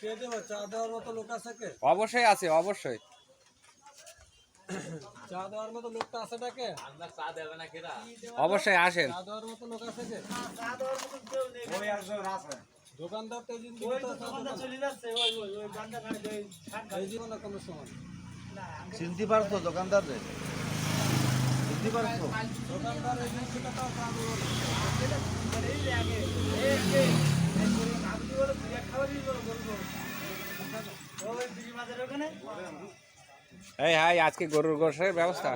কে দেবো চা দেওয়ার মতো লোক আছে কে অবশ্যই আছে অবশ্যই। চা দেওয়ার মতো লোকটা আছে ডাকে অবশ্যই আসেন। চা দেওয়ার মতো লোক আছে ওই একজন আছে দোকানদার তো এই ওই দোকানদার চলে যাচ্ছে ওই ওই ওই গান্দা খানে ওই এই জীবন কোনো সময় চিনতে পারছ দোকানদার রে চিনতে পারছ? দোকানদার এই সেটা তো চা দেবো এই আগে এই যে এই হাই আজকে গরুর গোশের ব্যবস্থা।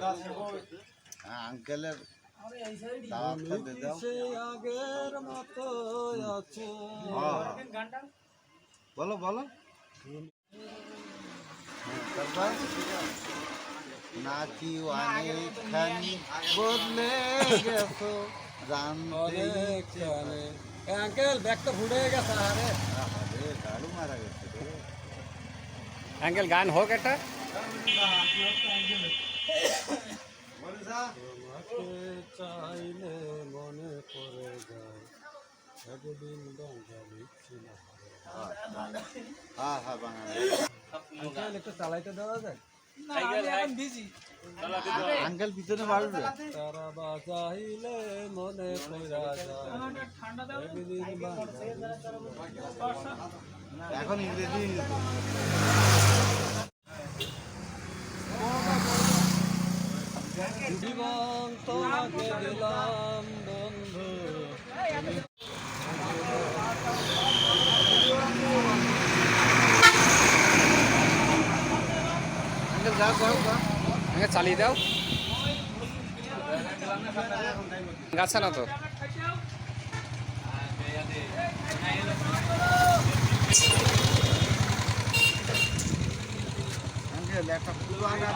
আঙ্কেলের আছো হ্যাঁ। বলো বলো। নাকি অনেকখানি বদলে গেছো জানতে অনেকখানে। আঙ্কেল ব্যাগটা ফুটে গেছে আরে। আরে গাড়ু মারা গেছে রে। আঙ্কেল গান হোক একটা। চাইলে মনে পড়ে যায় একদিন বাঙালি ছিল বাঙালি একটু চালাইতে দেওয়া যায় আঙ্কেল পিছনে বাড়বে। তারা বাজাইলে মনে এখন ইংরেজি জীবন তোমাকে দিলাম বন্ধু। চালিয়ে দাও। গাছে না তো? একটা পুরানা